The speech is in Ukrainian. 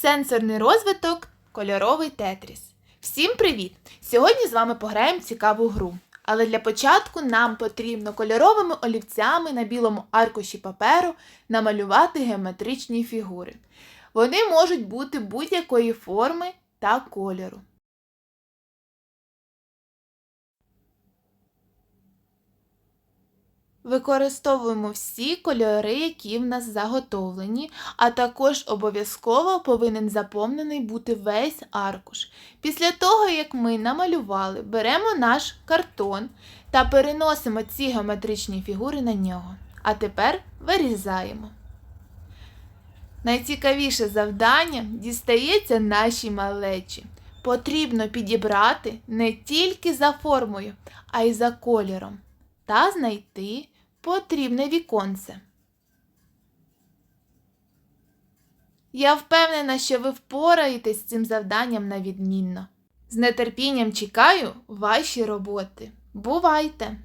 Сенсорний розвиток кольоровий тетріс. Всім привіт! Сьогодні з вами пограємо цікаву гру. Але для початку нам потрібно кольоровими олівцями на білому аркуші паперу намалювати геометричні фігури. Вони можуть бути будь-якої форми та кольору. Використовуємо всі кольори, які в нас заготовлені, а також обов'язково повинен заповнений бути весь аркуш. Після того, як ми намалювали, беремо наш картон та переносимо ці геометричні фігури на нього. А тепер вирізаємо. Найцікавіше завдання дістається нашій малечі. Потрібно підібрати не тільки за формою, а й за кольором та знайти потрібне віконце. Я впевнена, що ви впораєтесь з цим завданням на відмінно. З нетерпінням чекаю ваші роботи. Бувайте!